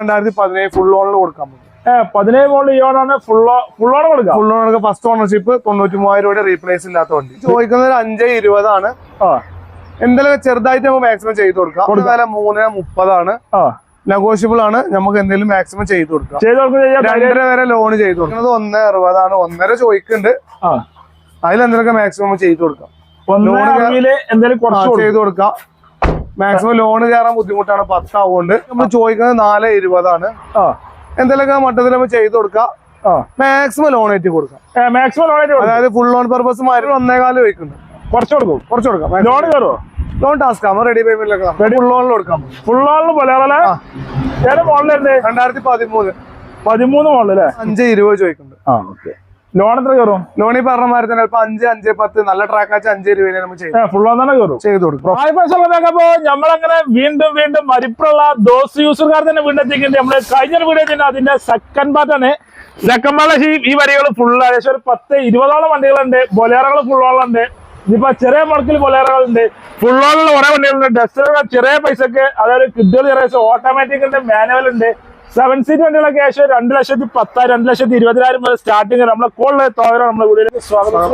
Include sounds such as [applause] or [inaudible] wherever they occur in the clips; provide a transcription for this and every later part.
രണ്ടായിരത്തി പതിനേഴ് ഫുൾ ഓണിൽ കൊടുക്കാൻ പറ്റും. പതിനേഴ് മോളിൽ ഫുൾ ഫുൾ ഓൺ കൊടുക്കാം? ഫുൾ ഓൺ ഫസ്റ്റ് ഓണർഷിപ്പ് തൊണ്ണൂറ്റി മൂവായിരം രൂപയുടെ റീപ്ലേസ് ഇല്ലാത്ത വണ്ടി. ചോദിക്കുന്നത് ഒരു അഞ്ച് ഇരുപതാണ്. എന്തെങ്കിലും ചെറുതായിട്ട് നമുക്ക് മാക്സിമം ചെയ്ത് കൊടുക്കാം. കൊടുക്കാതെ മൂന്ന് മുപ്പതാണ്. നെഗോഷ്യബിൾ ആണ്. നമുക്ക് എന്തെങ്കിലും മാക്സിമം ചെയ്ത് കൊടുക്കാം. രണ്ടര വരെ ലോൺ ചെയ്ത് കൊടുക്കുന്നത് ഒന്ന് അറുപതാണ്. ഒന്നര ചോദിക്കുന്നുണ്ട്. ആ. അതിലെന്തെങ്കിലും മാക്സിമം ചെയ്ത് കൊടുക്കാം. എന്തെങ്കിലും ചെയ്ത് കൊടുക്കാം. മാക്സിമം ലോൺ കയറാൻ ബുദ്ധിമുട്ടാണ് പത്താവുകൊണ്ട് നമ്മൾ ചോദിക്കുന്നത് നാല് ഇരുപതാണ്. ആ. എന്തെങ്കിലുമൊക്കെ മട്ടത്തിൽ നമ്മൾ ചെയ്ത് കൊടുക്കാം. മാക്സിമം ലോൺ ആയിട്ട് കൊടുക്കാം. മാക്സിമം ലോൺ ആയിട്ട് അതായത് ഫുൾ ലോൺ പർപ്പസ് മാറി ഒന്നേകാലം വയ്ക്കുന്നു. കുറച്ച് കൊടുക്കും. കുറച്ച് കൊടുക്കാം. ലോൺ കയറുമോ ലോൺ ടാസ്ക് ആകുമ്പോൾ റെഡി പേയ്മെന്റിലൊക്കെ ഫുൾ ലോണിൽ കൊടുക്കാം ഫുൾ ലോണിൽ പോലെ രണ്ടായിരത്തി പതിമൂന്ന്. പതിമൂന്ന് മോളിലല്ലേ അഞ്ച് ഇരുപത് ചോദിക്കുന്നുണ്ട്. ആ ഓക്കെ ലോൺ എത്ര കയറും? ലോൺ ഈ പറഞ്ഞ മാതിരി തന്നെ അഞ്ച് അഞ്ച് പത്ത് നല്ല ട്രാക്ക് വെച്ച് അഞ്ച് രൂപ ഏഹ് ഫുള്ളോൺ തന്നെ കയറും? ചെയ്ത് കൊടുക്കും. നമ്മളങ്ങനെ വീണ്ടും വീണ്ടും മരിപ്പുള്ള ദോസ് യൂസർക്കാർ തന്നെ വീണ്ടും എത്തിക്കുന്നത് നമ്മൾ കഴിഞ്ഞൊരു വീഡിയോ തന്നെ അതിന്റെ സെക്കൻഡ് പാർട്ടാണ് സെക്കൻഡ് പാർട്ട് ഈ വരികൾ ഫുൾ ഏകദേശം ഒരു പത്ത് ഇരുപതോളം വണ്ടികളുണ്ട്. ബൊലേറകൾ ഫുള്ളോളുണ്ട് ഇനിയിപ്പോ ചെറിയ മുടക്കിൽ ബൊലേറകളുണ്ട്. ഫുള്ളോളുള്ള കുറെ വണ്ടികളുണ്ട്. ഡസ്റ്ററുകൾ ചെറിയ പൈസക്ക് അതായത് കിഡുകൾ ചെറിയ ഓട്ടോമാറ്റിക് ഉണ്ട് മാനുവൽ ഉണ്ട്. സെവൻ സീറ്റ് വണ്ടികളൊക്കെ ഏകദേശം രണ്ട് ലക്ഷത്തി പത്തായിരം രണ്ട് ലക്ഷത്തി ഇരുപതിനായിരം വരെ സ്റ്റാർട്ടിങ് നമ്മളെ കൂടുതൽ തോന്നണം നമ്മുടെ വീഡിയോയിലേക്ക് സ്വാഗതം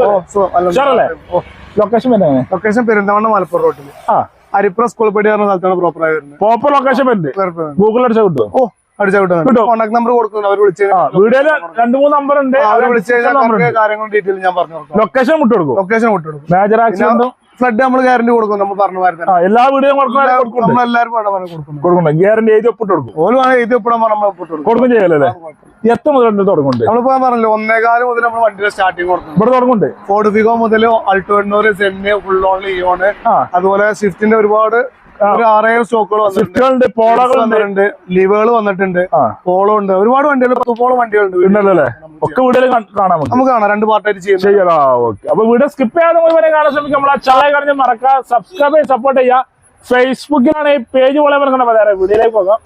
ലൊക്കേഷൻ വരുന്നത് ലൊക്കേഷൻ പെരുന്തമണ്ണ മലപ്പുറം റോഡിൽ ആ. അരിപ്ര സ്കൂൾ പടി പറഞ്ഞ സ്ഥലത്താണ് പ്രോപ്പർ ആയി വരുന്നത്. പ്രോപ്പർ ലൊക്കേഷൻ വരുന്നുണ്ട് ഗൂഗിൾ അടിച്ചാൽ കിട്ടുമോ ഓ അടിച്ചാൽ കിട്ടും. കോൺടാക്ട് നമ്പർ കൊടുക്കുന്നു അവർ വിളിച്ചു ആ വീഡിയോയിൽ രണ്ട് മൂന്ന് നമ്പർ ഉണ്ട്. അവർ വിളിച്ചു കഴിഞ്ഞാൽ കാര്യങ്ങളും ഡീറ്റെയിൽ ഞാൻ പറഞ്ഞു കൊടുക്കാം. ലൊക്കേഷൻ വിട്ടു കൊടുക്കും. ലൊക്കേഷൻ വിട്ടുകൊടുക്കും മേജർ ആക്സിഡന്റും ഫ്ലഡ് നമ്മൾ ഗ്യാരണ്ടി കൊടുക്കും നമ്മൾ പറഞ്ഞ മാതിരി എല്ലാ വീടും പറഞ്ഞു കൊടുക്കുന്നു ഗ്യാരണ്ടി എഴുതി ഒപ്പിട്ട് കൊടുക്കും. ഓരോ എഴുതി ഒപ്പിടാൻ നമ്മൾ ഒപ്പിട്ട് കൊടുക്കും. കൊടുക്കും ചെയ്യലല്ലേ എത്ര മുതൽ തുടങ്ങുന്നുണ്ട്? നമ്മളിപ്പോ പറഞ്ഞല്ലോ ഒന്നേകാൽ മുതൽ നമ്മൾ വണ്ടിയുടെ സ്റ്റാർട്ടിങ് കൊടുക്കും ഇവിടെ തുടങ്ങുന്നുണ്ട്. ഫോർഡ് ഫിഗോ മുതൽ അൾട്ടോ എണ്ണൂറ് സെന്ന് ഫുൾ ഓൺലി ഇയോണ് അതുപോലെ സ്വിഫ്റ്റിന്റെ ഒരുപാട് ഒരു ആറേഴ് സ്റ്റോക്കുകൾ സ്വിഫ്റ്റുകളുണ്ട് പോളകളുണ്ട് വന്നിട്ടുണ്ട് ലിവുകൾ വന്നിട്ടുണ്ട് പോളോ ഉണ്ട്. ഒരുപാട് വണ്ടികൾ പത്തോളം വണ്ടികളുണ്ട് ഉണ്ടല്ലേ ഒക്കെ വീഡിയോയിൽ കാണാൻ നമുക്ക്. കാണാം രണ്ട് പാർട്ടായിട്ട് ചെയ്യാം ചെയ്യലാ? ഓക്കെ. അപ്പൊ വീഡിയോ സ്കിപ്പ് ചെയ്യാതെ മുഴുവനെ കാണാൻ ശ്രമിക്കും. ആ ചായ കഴിഞ്ഞ് മറക്കാം സബ്സ്ക്രൈബ് സപ്പോർട്ട് ചെയ്യുക. ഫേസ്ബുക്കിലാണ് ഈ പേജ് പോലെ പറഞ്ഞ പറയാം വീഡിയോയിലേക്ക് പോകാം.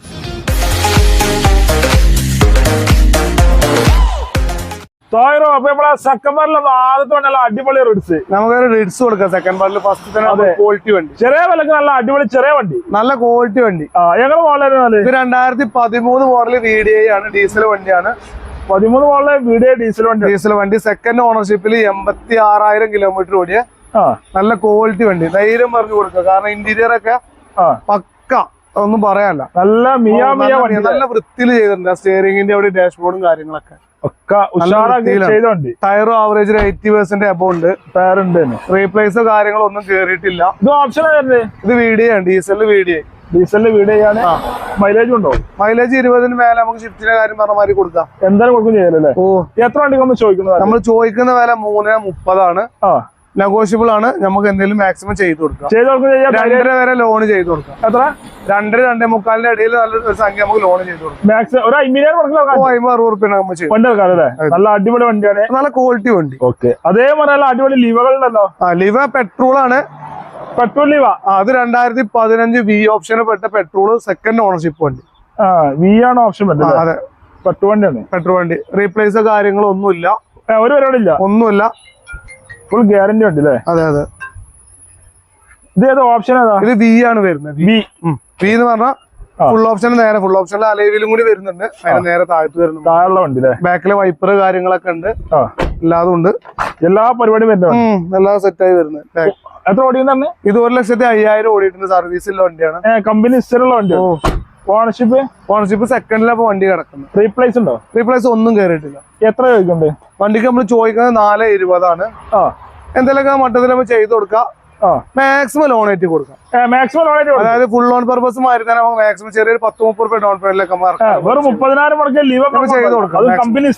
തോയറോ അപ്പൊ നമ്മളെ സെക്കൻഡറിലൊന്നും ആദ്യത്തെ വണ്ടി നല്ല അടിപൊളി റിഡ്സ് നമുക്കൊരു റിഡ്സ് കൊടുക്കാം. സെക്കൻഡ് പാർട്ടിൽ ഫസ്റ്റ് തന്നെ ക്വാളിറ്റി വണ്ടി. ചെറിയ വിലക്ക് നല്ല അടിപൊളി ചെറിയ വണ്ടി. നല്ല ക്വാളിറ്റി വണ്ടി. ഞങ്ങൾ മോളിൽ ഇത് രണ്ടായിരത്തി പതിമൂന്ന് മോഡൽ വി ഡി ഐ ആണ് ഡീസൽ വണ്ടിയാണ്. പതിമൂന്ന് മോളിലെ വീഡിയോ ഡീസൽ വണ്ടി. ഡീസൽ വണ്ടി. സെക്കൻഡ് ഓണർഷിപ്പിൽ എൺപത്തി ആറായിരം കിലോമീറ്റർ ഓടിയ നല്ല ക്വാളിറ്റി വണ്ടി. ധൈര്യം പറഞ്ഞു കൊടുക്കുക. കാരണം ഇന്റീരിയർ ഒക്കെ പക്ക. ഒന്നും പറയാനല്ല. നല്ല മിയ മിയ വണ്ടി നല്ല വൃത്തിയിൽ ചെയ്തിട്ടുണ്ട് സ്റ്റിയറിംഗിന്റെ അവിടെ ഡാഷ്ബോർഡും കാര്യങ്ങളൊക്കെ. ഒക്കെ ഉഷാറാക്കി ടയറും ആവറേജ് എയ്റ്റി പെർസെന്റ് എബോ ഉണ്ട്. ടയറുണ്ട് ഉണ്ട് റീപ്ലേസോ കാര്യങ്ങളോ ഒന്നും കേറിയിട്ടില്ല. ഇത് ഓപ്ഷൻ ഇത് വീഡിയോ ആണ്. ഡീസലിൽ വീഡിയോ ഡി ഐ ഡീസലിന്റെ വീഡിയോ ആണ്. മൈലേജ് ഉണ്ടോ? മൈലേജ് ഇരുപതിന് മേലെ നമുക്ക് ഷിഫ്റ്റിന്റെ കാര്യം പറഞ്ഞ മാതിരി കൊടുക്കാം. എന്തായാലും കൊടുക്കും ചെയ്യലല്ലേ ഓ. എത്ര വണ്ടി നമ്മൾ ചോദിക്കുന്നത്? നമ്മൾ ചോദിക്കുന്ന വില മൂന്ന് മുപ്പതാണ്. ആ. നെഗോഷ്യബിൾ ആണ്. നമുക്ക് എന്തെങ്കിലും മാക്സിമം ചെയ്ത് കൊടുക്കാം. രണ്ടര വരെ ലോൺ ചെയ്ത് കൊടുക്കാം. എത്ര? രണ്ടര രണ്ടേ മുക്കാലിന്റെ ഇടയിൽ നല്ലൊരു സംഖ്യ നമുക്ക് ലോൺ ചെയ്ത് കൊടുക്കാം. അറുപത് നല്ല അടിപൊളി വണ്ടിയാണ്. നല്ല ക്വാളിറ്റി വണ്ടി. ഓക്കെ. അതേപോലെ നല്ല അടിപൊളി ലിവകളുണ്ടല്ലോ ആ ലിവ പെട്രോൾ ആണ്. പെട്രോൾ ലിവ അത് രണ്ടായിരത്തി പതിനഞ്ച് വി ഓപ്ഷന് പെട്ട പെട്രോൾ സെക്കൻഡ് ഓണർഷിപ്പ് വണ്ടി. ആ വി ആണ് ഓപ്ഷൻ അതെ. പെട്രോൾ വണ്ടിയാണ്. പെട്രോൾ വണ്ടി. റീപ്ലേസോ കാര്യങ്ങളോ ഒന്നുമില്ല ഒരു പരിപാടി ഇല്ല ഒന്നുമില്ല. ഫുൾ ഗ്യാരണ്ടി ഉണ്ട് അല്ലേ അതെ അതെ. ഇത് ഏത് ഓപ്ഷൻ ഏതാ? ഇത് വി ആണ് വരുന്നത്. വി വി എന്ന് പറഞ്ഞാൽ ഫുൾ ഓപ്ഷൻ നേരെ ഫുൾ ഓപ്ഷനിൽ അലൈവിലും കൂടി വരുന്നുണ്ട്. അതിന് നേരെ താഴ്ത്തു വരുന്നുണ്ട്. താഴെ ഉണ്ട് അല്ലേ ബാക്കിലെ വൈപ്പർ കാര്യങ്ങളൊക്കെ ഉണ്ട്. എല്ലാതും ഉണ്ട്. എല്ലാ പരിപാടിയും വരുന്നത് എല്ലാ സെറ്റായി സെറ്റ് ആയി വരുന്നത്. എത്ര ഓടിയെന്ന് ഇത് ഒരു ലക്ഷത്തി അയ്യായിരം ഓടിയിട്ടുണ്ട്. സർവീസിലുള്ള വണ്ടിയാണ്. കമ്പനി ഹിസ്റ്ററിയുള്ള വണ്ടിയാണ് ഓ. ഓണർഷിപ്പ് ഓണർഷിപ്പ് സെക്കൻഡിലാണ് വണ്ടി കിടക്കുന്നത് റീപ്ലേസ് ഉണ്ടോ? റീപ്ലേസ് ഒന്നും കയറിയിട്ടില്ല എത്ര ചോദിക്കുന്നുണ്ട് വണ്ടിക്ക് നമ്മൾ ചോദിക്കുന്നത് നാല് ഇരുപതാണ്. ആ. എന്തെങ്കിലുമൊക്കെ മട്ടത്തിൽ നമ്മൾ ചെയ്ത് കൊടുക്കാം മാക്സിമം ലോൺ ആയിട്ട് കൊടുക്കാം. മാക്സിമം ലോൺ ആയിട്ട് അതായത് ഫുൾ ലോൺ പർപ്പസ് മാറി തന്നെ മാക്സിമം ചെറിയൊരു പത്ത് മുപ്പത് രൂപ ഡൗൺ പേയ്മെന്റിലൊക്കെ വെറും മുപ്പതിനായിരം മുടക്കിയ ലീവ് ചെയ്ത് കൊടുക്കാം. കമ്പനി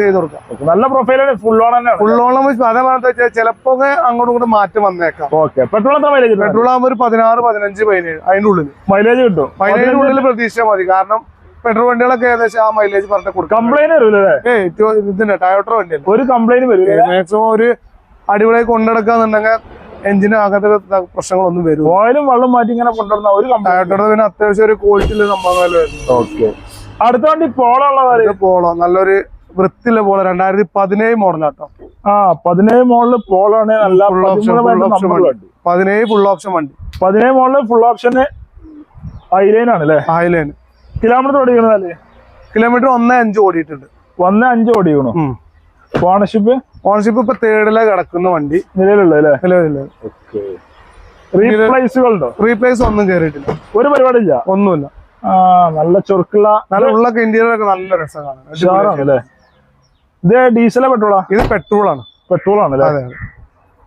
ചെയ്ത് കൊടുക്കാം. നല്ല പ്രൊഫൈലാണ് ഫുൾ ലോൺ തന്നെയാണ്. ഫുൾ ലോൺ അതേ പറഞ്ഞാൽ ചിലപ്പോ അങ്ങോട്ടും ഇങ്ങോട്ടും മാറ്റം വന്നേക്കാം. ഓക്കെ പെട്രോൾ എത്ര മൈലേജ് പെട്രോൾ ആകുമ്പോൾ ഒരു പതിനാറ് പതിനഞ്ച് പതിനേഴ് അതിന്റെ ഉള്ളിൽ. മൈലേജ് കിട്ടും. മൈലേജിന്റെ ഉള്ളിൽ പ്രതീക്ഷിച്ചാൽ മതി. കാരണം പെട്രോൾ വണ്ടികളൊക്കെ ഏകദേശം ആ മൈലേജ് പറഞ്ഞ കൊടുക്കാം കംപ്ലൈന്റ് വരില്ലേ ഏയ് ഇതിന്റെ ടയോട്ടർ വണ്ടി ഒരു കംപ്ലൈന്റ് വരും മാക്സിമം ഒരു അടിപൊളിയായി കൊണ്ടെടുക്കാന്നുണ്ടെങ്കിൽ എഞ്ചിന് അങ്ങനത്തെ പ്രശ്നങ്ങളൊന്നും വരും ഓയിലും വെള്ളം മാറ്റി ഇങ്ങനെ കൊണ്ടുവരുന്ന ഒരു കമ്പനി ടയോട്ടയുടെ പിന്നെ അത്യാവശ്യം ഒരു ക്വാളിറ്റിയുള്ള സംഭവങ്ങൾ വരുന്നു ഓക്കെ അടുത്ത വണ്ടി പോള ഉള്ള പോളോ നല്ലൊരു വൃത്തിയുള്ള പോള രണ്ടായിരത്തി പതിനേഴ് മോഡലാട്ടോ ആ പതിനേഴ് മോഡൽ പോളാണ് നല്ല ഫുൾ ഓപ്ഷൻ വണ്ടി. പതിനേഴ് ഫുൾ ഓപ്ഷൻ വണ്ടി. പതിനേഴ് മോഡൽ ഫുൾ ഓപ്ഷൻ ഹൈലൈൻ ആണ് അല്ലേ ഹൈലൈൻ കിലോമീറ്റർ ഓടിക്കണതല്ലേ? കിലോമീറ്റർ ഒന്ന് അഞ്ച് ഓടിയിട്ടുണ്ട്. ഒന്ന് അഞ്ച് ഓടിക്കണോ? ഓണർഷിപ്പ് ഓണർഷിപ്പ് ഇപ്പൊ തേർഡിലെ കിടക്കുന്ന വണ്ടി. നിലവിലുള്ള അല്ലേ? നിലവിൽ റീപ്ലേസുകൾ ഉണ്ടോ റീപ്ലേസ് ഒന്നും കയറിയിട്ടില്ല ഒരു പരിപാടിയില്ല? ഒന്നുമില്ല. നല്ല ചൊറുക്കുള്ള നല്ല ഉള്ളൊക്കെ ഇന്റീരിയർ ഒക്കെ നല്ല രസമാണ് ഇത് ഡീസലാ പെട്രോളാ? ഇത് പെട്രോൾ ആണ്. പെട്രോൾ ആണ് അല്ലേ.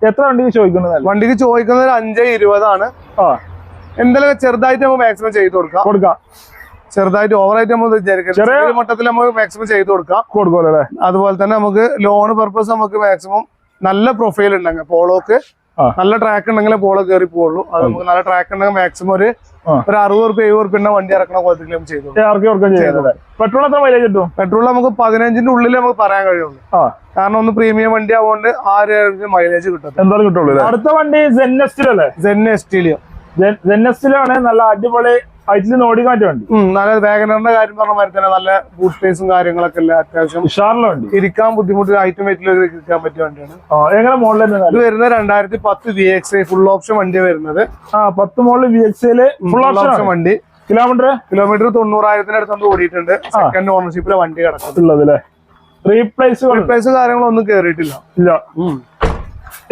എത്ര വണ്ടിക്ക് ചോദിക്കുന്നത് വണ്ടിക്ക് ചോദിക്കുന്നത് അഞ്ചേ ഇരുപതാണ്. ആ. എന്തെങ്കിലും ചെറുതായിട്ട് നമ്മൾ മാക്സിമം ചെയ്ത് കൊടുക്കാം. കൊടുക്കാം. ചെറുതായിട്ട് ഓവറായിട്ട് നമ്മൾ വിചാരിക്കാം ചെറിയ- മട്ടത്തിൽ നമുക്ക് മാക്സിമം ചെയ്ത് കൊടുക്കാം. കൊടുക്കുമല്ലോ അല്ലേ? അതുപോലെ തന്നെ നമുക്ക് ലോൺ പർപ്പസ് നമുക്ക് മാക്സിമം നല്ല പ്രൊഫൈൽ ഉണ്ടെങ്കിൽ പോളോക്ക് നല്ല ട്രാക്ക് ഉണ്ടെങ്കിൽ പോളോ കയറി പോകുള്ളൂ അത് നമുക്ക് നല്ല ട്രാക്ക് ഉണ്ടെങ്കിൽ മാക്സിമം ഒരു ഒരു അറുപത് റുപ്യ എഴുപത് റുപ്യ വണ്ടി ഇറക്കണ നമുക്ക് ചെയ്തു പെട്രോൾ എത്ര മൈലേജ് കിട്ടും? പെട്രോൾ നമുക്ക് പതിനഞ്ചിന്റെ ഉള്ളിൽ നമുക്ക് പറയാൻ കഴിയുള്ളൂ. കാരണം ഒന്ന് പ്രീമിയം വണ്ടി ആവുകൊണ്ട് ആ ഒരു മൈലേജ് കിട്ടും എന്തായാലും കിട്ടുള്ളൂ അടുത്ത വണ്ടി അല്ലേ? ജെൻ എസ്റ്റീലിയോ ജെന്നസ്റ്റിലാണ് നല്ല അടിപൊളി ഹൈറ്റിൽ ഓടിക്കാൻ പറ്റിയ വണ്ടി. നല്ല വേഗനറിന്റെ കാര്യം പറഞ്ഞ മാതിരി തന്നെ നല്ല ബൂട്ട് സ്പേസും കാര്യങ്ങളൊക്കെ അല്ല അത്യാവശ്യം ഉഷാറിലെ വണ്ടി. ഇരിക്കാൻ ബുദ്ധിമുട്ട് ഐറ്റം വെയിറ്റിൽ ഇരിക്കാൻ പറ്റിയ വണ്ടിയാണ്. എങ്ങനെ മോഡൽ ഇത് വരുന്നത് രണ്ടായിരത്തി പത്ത് V X I full option വണ്ടി വരുന്നത്. ആ പത്ത് model V X full full option വണ്ടി. കിലോമീറ്റർ കിലോമീറ്റർ തൊണ്ണൂറായിരത്തിന് അടുത്തോണ്ട് ഓടിയിട്ടുണ്ട്. സെക്കൻഡ് ഓണർഷിപ്പിലെ വണ്ടി കിടക്കത്തുള്ളത് റീപ്ലേസ് റിപ്ലേസ് കാര്യങ്ങളൊന്നും കേറിയിട്ടില്ല. ഇല്ല.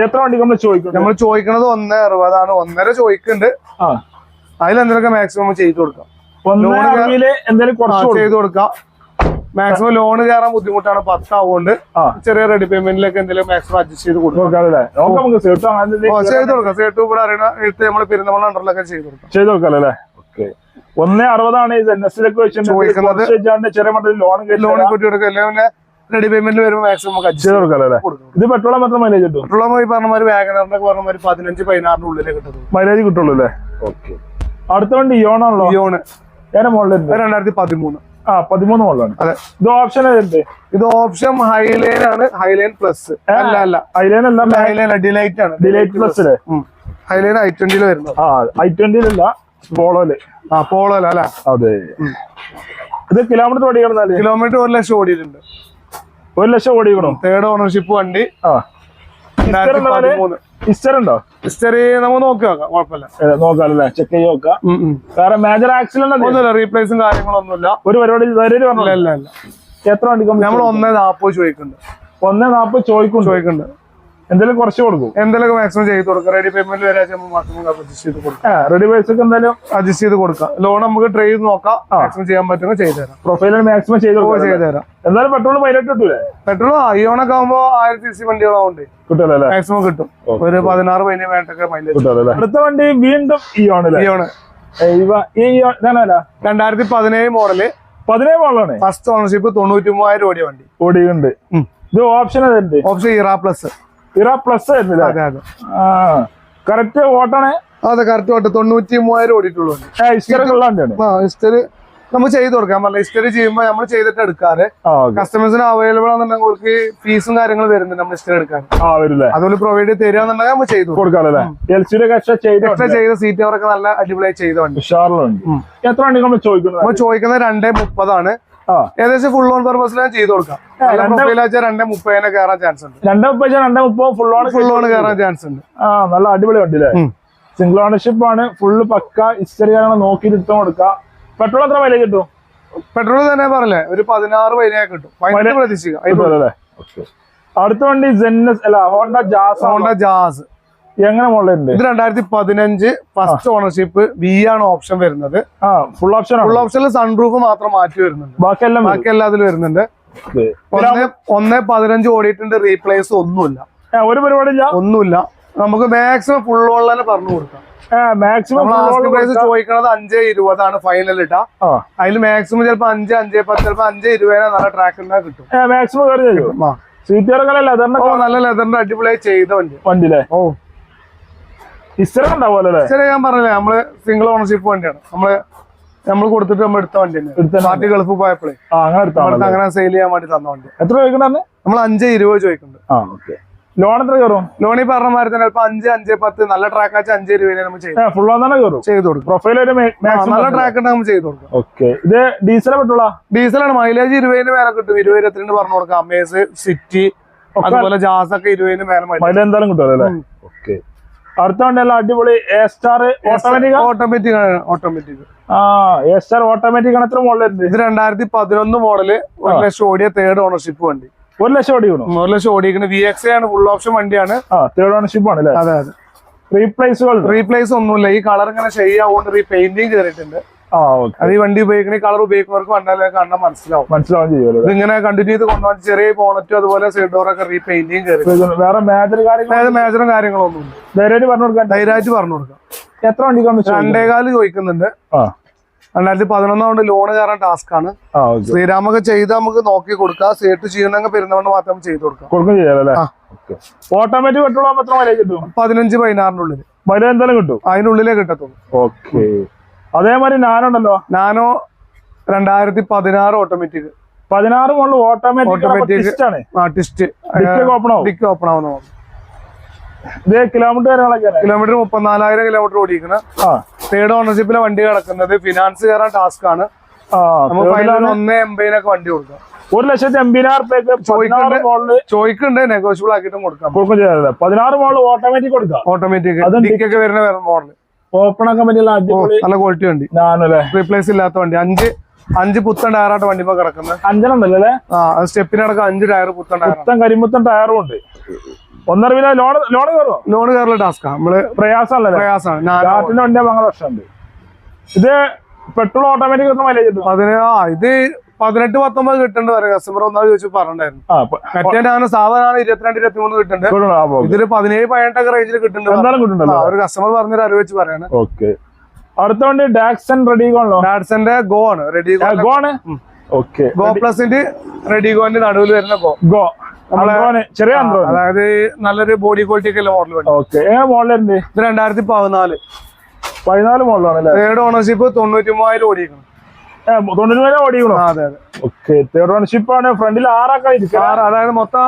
എത്ര വണ്ടി നമ്മൾ ചോദിക്കും നമ്മൾ ചോദിക്കണത് ഒന്ന് അറുപതാണ്. ഒന്നര ചോദിക്കുന്നുണ്ട്. ആ. അതിലെന്തെങ്കിലുമൊക്കെ മാക്സിമം ചെയ്ത് കൊടുക്കാം. കുറച്ച് ചെയ്ത് കൊടുക്കാം. മാക്സിമം ലോൺ കയറാൻ ബുദ്ധിമുട്ടാണ് പത്താവുകൊണ്ട് ചെറിയ റെഡി പേയ്മെന്റിലൊക്കെ എന്തെങ്കിലും മാക്സിമം അഡ്ജസ്റ്റ് ചെയ്ത് കൊടുക്കാം. ചെയ്ത് കൊടുക്കാം. സേട്ട് ഇവിടെ അറിയണ എടുത്ത് നമ്മൾ പെരുന്നമണ അണ്ടറിലൊക്കെ ചെയ്ത് കൊടുക്കാം. ചെയ്ത് കൊടുക്കാം അല്ലേ? ഓക്കെ ഒന്നേ അറുപതാണ് ഈ എൻ എസ് ചോദിക്കുന്നത്. ചെറിയ മട്ടിൽ ലോൺ ലോൺ കൂട്ടി കൊടുക്കാം. അല്ലെങ്കിൽ പിന്നെ റെഡി പേയ്മെന്റ് വരുമ്പോൾ മാക്സിമം നമുക്ക് അഡ്ജസ്റ്റ് കൊടുക്കാം അല്ലേ? ഇത് പെട്രോൾ മാത്രം മൈലേജ് കിട്ടും? പെട്രോൾ ഈ പറഞ്ഞ മാതിരി വാഗനറിനൊക്കെ പറഞ്ഞ മാതിരി പതിനഞ്ച് പതിനാറിന് ഉള്ളിലേ കിട്ടുന്നത് മൈലേജ് കിട്ടുള്ളൂ അല്ലേ? ഓക്കെ അടുത്ത വണ്ടി ഇയോണാണല്ലോ ഇയോണ് രണ്ടായിരത്തി പതിമൂന്ന് ആ പതിമൂന്ന് മോഡലാണ് അതെ. ഇത് ഓപ്ഷൻ ഇത് ഓപ്ഷൻ ഹൈലൈൻ ആണ്. ഹൈലൈൻ പ്ലസ് അല്ല അല്ല. ഹൈലൈൻ അല്ല ഹൈലൈൻ ഡിലൈറ്റ് ആണ്. ഡിലൈറ്റ് പ്ലസ് അല്ലേ ഹൈലൈൻ ഐ ട്വന്റിയിൽ വരുന്നത്. ആ ഐ ട്വന്റിയിലല്ല പോളോൽ ആ പോളോ അല്ല? അതെ. ഇത് കിലോമീറ്റർ ഓടിക്കണം കിലോമീറ്റർ ഒരു ലക്ഷം ഓടിയിട്ടുണ്ട്. ഒരു ലക്ഷം ഓടിക്കണം? തേർഡ് ഓണർഷിപ്പ് വണ്ടി. ആ. രണ്ടായിരത്തി പതിമൂന്ന് ഹിസ്റ്റർ ഉണ്ടോ? ഹിസ്റ്ററി നമുക്ക് നോക്കി നോക്കാം കുഴപ്പമില്ല. നോക്കാമല്ലേ ചെക്ക് ചെയ്ത് നോക്കാം. വേറെ മേജർ ആക്സിഡന്റ് ഒന്നുമില്ല റീപ്ലേസും കാര്യങ്ങളൊന്നുമില്ല. ഒരു പരിപാടി ഇല്ല ഇല്ല ഇല്ല. എത്ര വണ്ടി നമ്മൾ ഒന്നേ നാപ്പത് ചോദിക്കുന്നുണ്ട്. ഒന്നേ നാപ്പത് ചോദിക്കും ചോദിക്കുന്നുണ്ട്. എന്തെങ്കിലും കുറച്ച് കൊടുക്കും. എന്തെങ്കിലും മാക്സിമം ചെയ്ത് കൊടുക്കാം. റെഡി പേയ്മെന്റ് വരെ മാക്സിമം അഡ്ജസ്റ്റ് ചെയ്ത് കൊടുക്കാം. റെഡി പൈസ എന്തായാലും അഡ്ജസ്റ്റ് ചെയ്ത് കൊടുക്കാം. ലോൺ നമുക്ക് ട്രൈ ചെയ്ത് നോക്കാം. മാക്സിമം ചെയ്യാൻ പറ്റുന്ന ചെയ്തു തരാം. പ്രൊഫൈലിൽ മാക്സിമം ചെയ്ത് ചെയ്തു തരാം. എന്തായാലും പെട്രോൾ പൈലറ്റ് കിട്ടൂലേ? പെട്രോൾ അയ്യോണൊക്കെ ആകുമ്പോ ആയിരത്തി സി വണ്ടികളാവുണ്ട് കിട്ടുമല്ലേ മാക്സിമം കിട്ടും. ഒരു പതിനാറ് പതിനേഴ് വേണ്ടൊക്കെ മൈലേജ് അടുത്ത വണ്ടി വീണ്ടും ഈ ആണല്ലേ ഇയോണ് ഇവ ഈ ഇതാണല്ല രണ്ടായിരത്തി പതിനേഴ് മോഡൽ പതിനേഴ് മോഡലാണ് ഫസ്റ്റ് ഓണർഷിപ്പ് തൊണ്ണൂറ്റി മൂവായിരം ഓടിയ വണ്ടി. ഓടിയുണ്ട്. ഇത് option option Era plus Era plus ആയിരുന്നില്ല? അതെ കറക്റ്റ് ഓട്ടാണ് അതെ കറക്റ്റ് ഓട്ടം തൊണ്ണൂറ്റി മൂവായിരം ഓടിയിട്ടുള്ളൂ നമ്മൾ ചെയ്ത് കൊടുക്കാം. പറഞ്ഞ ഹിസ്റ്ററി ചെയ്യുമ്പോൾ നമ്മൾ ചെയ്തിട്ട് എടുക്കാറ്. കസ്റ്റമേഴ്സിന് അവൈലബിൾ ആണെന്നുണ്ടെങ്കിൽ അവർക്ക് ഫീസും കാര്യങ്ങളും വരുന്നുണ്ട് നമ്മൾ ഹിസ്റ്ററി എടുക്കാൻ. അതുപോലെ പ്രൊവൈഡ് ചെയ്ത് തരാന്നുണ്ടെങ്കിൽ നമ്മൾ ചെയ്തു കൊടുക്കും. കൊടുക്കാല്ലേ എൽ സിയുടെ കഷ്ട ചെയ്ത എക്സ്ട്രാ ചെയ്ത സീറ്റ് അവർക്ക് നല്ല അടിപൊളിയായി ചെയ്തോണ്ട് എത്ര വണ്ടി നമ്മൾ ചോദിക്കുന്നത്? നമ്മൾ ചോദിക്കുന്നത് രണ്ടേ മുപ്പതാണ്. ഏകദേശം ഫുൾ ഓൺ പർപ്പസിൽ ഞാൻ ചെയ്ത് കൊടുക്കാം. രണ്ടേ- മുപ്പതിനെ കയറാൻ ചാൻസ് ഉണ്ട്. രണ്ടേ മുപ്പത് രണ്ടേ മുപ്പത് ഫുൾ ഓൺ ഫുൾ ഓൺ കയറാൻ ചാൻസ് ഉണ്ട്. ആ നല്ല അടിപൊളി വണ്ടി അല്ലേ? സിംഗിൾ ഓണർഷിപ്പ് ആണ്. ഫുള്ള് പക്ക ഹിസ്റ്ററി കാര്യങ്ങൾ നോക്കിയിട്ട് ഇട്ടും കൊടുക്ക. പെട്രോൾ എത്ര വില കിട്ടും? പെട്രോൾ തന്നെ പറഞ്ഞേ ഒരു പതിനാറ് പതിനേഴ് കിട്ടും. പ്രതീക്ഷിക്കാം. അടുത്ത വണ്ടി ജെന്നസ് അല്ല ഹോണ്ട ജാസ് ഹോണ്ട ജാസ് എങ്ങനെ മോഡലുണ്ട് ഇത് രണ്ടായിരത്തി പതിനഞ്ച് ഫസ്റ്റ് ഓണർഷിപ്പ് വി ആണ് ഓപ്ഷൻ വരുന്നത്. ഫുൾ ഓപ്ഷൻ ഫുൾ ഓപ്ഷനിൽ സൺറൂഫ് മാത്രം മാറ്റി വരുന്നുണ്ട്. ബാക്കിയെല്ലാം ബാക്കി എല്ലാത്തിലും വരുന്നുണ്ട്. ഒന്ന് പതിനഞ്ച് ഓടിയിട്ടുണ്ട് റീപ്ലേസ് ഒന്നുമില്ല. ഒരു പരിപാടി ഇല്ല ഒന്നുമില്ല. നമുക്ക് മാക്സിമം ഫുൾ ഓൺ തന്നെ പറഞ്ഞു കൊടുക്കാം. മാക്സിമം പ്രൈസ് ചോദിക്കണത് അഞ്ച് ഇരുപതാണ് ഫൈനൽ ഇട്ടാ അതിൽ മാക്സിമം ചിലപ്പോ അഞ്ച് അഞ്ച് പത്ത് ചിലപ്പോ അഞ്ച് ഇരുപതിനെ നല്ല ട്രാക്ക് കിട്ടും. മാക്സിമം കയറി തരും. സീറ്റ് നല്ല ലെതറിന്റെ അടിപൊളിയായി ചെയ്ത വണ്ടി. വണ്ടിയിലെ? ഓ. ഹിസ്റ്ററി ഉണ്ടാവുമല്ലോ ഞാൻ പറഞ്ഞില്ലേ നമ്മൾ സിംഗിൾ ഓണർഷിപ്പ് വണ്ടിയാണ്. നമ്മൾ നമ്മൾ കൊടുത്തിട്ട് നമ്മൾ എടുത്ത വണ്ടി. പാർട്ടി ഗൾഫ് പോയപ്പോഴേ അങ്ങനെ സെയിൽ ചെയ്യാൻ വേണ്ടി തന്ന വണ്ടി. എത്ര ചോദിക്കണ്ടെ നമ്മൾ അഞ്ച് ഇരുപത് ചോദിക്കുന്നുണ്ട്. ലോൺ എത്ര കയറും? ലോണി പറഞ്ഞ മാതിരി തന്നെ അഞ്ച് അഞ്ച് പത്ത് നല്ല ട്രാക്ക് വെച്ചാൽ അഞ്ച് നമ്മൾ ചെയ്ത് ഫുൾ ഓൺ തന്നെ കയറും? ചെയ്ത് കൊടുക്കും. പ്രൊഫൈൽ നല്ല ട്രാക്ക് നമ്മൾ ചെയ്ത് കൊടുക്കും. ഓക്കെ. ഇത് ഡീസൽ ഡീസലാണ് മൈലേജ് ഇരുപതിന് മേലെ കിട്ടും. ഇരുപത് ഇരുപത്തിരണ്ട് പറഞ്ഞു കൊടുക്കാം. അമേസ് സിറ്റി അതുപോലെ ജാസ് ഒക്കെ ഇരുപതിന് മേലെ മൈലേജ് മൈല എന്തായാലും കിട്ടുമല്ലോ അല്ലേ? ഓക്കെ. അടുത്ത വണ്ടി എല്ലാം അടിപൊളി എ സ്റ്റാർ ഓട്ടോമാറ്റിക് ഓട്ടോമാറ്റിക് ആണ് ഓട്ടോമാറ്റിക് ആ എ സ്റ്റാർ ഓട്ടോമാറ്റിക് ആണ് എത്ര മോഡൽ ഇത് രണ്ടായിരത്തി പതിനൊന്ന് മോഡൽ ഒരു ലക്ഷം ഓടിയ തേർഡ് ഓണർഷിപ്പ് വണ്ടി. ഒരു ലക്ഷം ഓടിക്കണം ഒരു ലക്ഷം ഓടിക്കുന്നത് വി എക്സ് ആണ് ഫുൾ ഓപ്ഷൻ വണ്ടിയാണ്. തേർഡ് ഓണർഷിപ്പ് ആണ് അല്ലേ? അതെ അതെ. റീപ്ലേസുകൾ റീപ്ലേസ് ഒന്നുമില്ല. ഈ കളർ ഇങ്ങനെ ശരിയാവുകൊണ്ട് റീപെയിന്റിങ് കയറിയിട്ടുണ്ട് ഓക്കെ അത് ഈ വണ്ടി ഉപയോഗിക്കണ കളർ ഉപയോഗിക്കുന്നവർക്ക് വണ്ടാലേ കണ്ടാൽ മനസ്സിലാവും. മനസ്സിലാവും ചെയ്യുമല്ലോ ഇതിങ്ങനെ ഇങ്ങനെ കണ്ടിന്യൂ ചെയ്ത് കൊണ്ടുപോകാൻ ചെറിയ പോണറ്റും അതുപോലെ സൈഡ് ഡോറൊക്കെ റീപെയിന്റിങ് കയറി. വേറെ മേജർ കാര്യങ്ങൾ മേജറും കാര്യങ്ങളൊന്നും ധൈര്യമായിട്ട് പറഞ്ഞു കൊടുക്കാം. ധൈര്യമായിട്ട് പറഞ്ഞു കൊടുക്കാം. എത്ര വണ്ടിക്കാണ് രണ്ടേകാൽ ചോദിക്കുന്നുണ്ട്. ആ. രണ്ടായിരത്തി പതിനൊന്നാണ്ട് ലോൺ കയറാൻ ടാസ്ക് ആണ്. ശ്രീരാമൊക്കെ ചെയ്ത് നമുക്ക് നോക്കി കൊടുക്കാം. സേട്ട് ചെയ്യുന്ന പെരുന്നവണ്ട് മാത്രം ചെയ്ത് കൊടുക്കാം. കൊടുക്കും ചെയ്യാലേ ഓട്ടോമാറ്റിക് പെട്രോൾ ആകുമ്പോൾ എത്ര മൈലേജ് കിട്ടും? പതിനഞ്ച് പതിനാറിനുള്ളിൽ ഉള്ളിൽ മൈലേജ് എന്തായാലും കിട്ടും? അതിനുള്ളിലേ കിട്ടത്തുള്ളൂ. ഓക്കെ അതേമാതിരി നാനോ ഞാനുണ്ടല്ലോ നാനോ രണ്ടായിരത്തി പതിനാറ് ഓട്ടോമാറ്റിക് പതിനാറ് മുകളിൽ ഓട്ടോമാറ്റിക് ഡിക്കി ഓപ്പൺ ആവുന്ന ഇത് കിലോമീറ്റർ കാര്യങ്ങളൊക്കെ കിലോമീറ്റർ മുപ്പത്തിനാലായിരം കിലോമീറ്റർ ഓടിക്കുന്ന തേർഡ് ഓണർഷിപ്പിലെ വണ്ടി കിടക്കുന്നത് ഫിനാൻസ് കയറാൻ ടാസ്ക് ആണ്. ഒന്ന് എൺപതിനൊക്കെ വണ്ടി കൊടുക്കാം. ഒരു ലക്ഷത്തി എൺപതിനായിരം ചോദിക്കുന്നുണ്ട് നെഗോഷ്യബിൾ ആക്കിയിട്ടും കൊടുക്കാം. പതിനാറ് മോഡൽ ഓട്ടോമാറ്റിക് കൊടുക്കാം. ഓട്ടോമാറ്റിക് വരുന്ന മോഡൽ ഓപ്പൺ ആക്കാൻ പറ്റില്ല അടിപൊളി നല്ല ക്വാളിറ്റി വണ്ടി. ഞാനല്ലേ റീപ്ലേസ് ഇല്ലാത്ത വണ്ടി. അഞ്ച് അഞ്ച് പുത്തൻ ടയറായിട്ട് വണ്ടി ഇപ്പൊ കിടക്കുന്നത് അഞ്ചെണ്ണല്ലേ അല്ലേ? ആ സ്റ്റെപ്പിനടക്കം അഞ്ച് ടയർ പുത്തൻ ടയർ പുത്തൻ കരിമുത്തൻ ടയറും ഉണ്ട്. ഒന്നര വില? ലോൺ ലോൺ കയറുമോ ലോൺ കയറുള്ള ടാസ്കാ നമ്മൾ പ്രയാസമല്ലേ? പ്രയാസമാണ്. വണ്ടിയാ വണ്ടി അങ്ങനെ പ്രശ്നമുണ്ട് ഇത് പെട്രോൾ ഓട്ടോമാറ്റിക് മൈലേജ് അതിന് ആ ഇത് പതിനെട്ട് പത്തൊമ്പത് കിട്ടേണ്ട വരെ. കസ്റ്റമർ ഒന്നാമത് ചോദിച്ചു പറഞ്ഞിട്ടുണ്ടായിരുന്നു. മറ്റേ ഞാൻ സാധാരണ ഇരുപത്തിരണ്ട് ഇരുപത്തി മൂന്ന് കിട്ടുന്നുണ്ട് ഇതിൽ പതിനേഴ് പതിനെട്ടൊക്കെ റേഞ്ചിൽ കിട്ടുന്നുണ്ട് ഒരു കസ്റ്റമർ പറഞ്ഞൊരു അറിവ് വെച്ച് പറയാണ്. ഓക്കെ. അടുത്ത വണ്ടി ഡാക്സൺ റെഡി ഡാക്സന്റെ ഗോ ആണ്. റെഡി ഗോണ് ഓക്കെ. ഗോ പ്ലസിന്റെ റെഡി ഗോന്റെ നടുവിൽ വരുന്ന ഗോ ഗോ ചെറിയ അതായത് നല്ലൊരു ബോഡി ക്വാളിറ്റി ഒക്കെ മോഡൽ ഓക്കെ. മോഡൽ മോഡലുണ്ട് ഇത് രണ്ടായിരത്തി പതിനാല്. പതിനാല് മോഡലാണ് തേർഡ് ഓണർഷിപ്പ് തൊണ്ണൂറ്റി മൂവായിരം ഓടിക്കണം ഏ തൊണ്ണൂറ് വരെ ഓടിക്കണോ ആ അതെ അതെ. ഓക്കെ തേർഡ് ഓണർഷിപ്പ് ആണ്. ഫ്രണ്ടിൽ ആറാക്കാൻ അതായത് മൊത്തം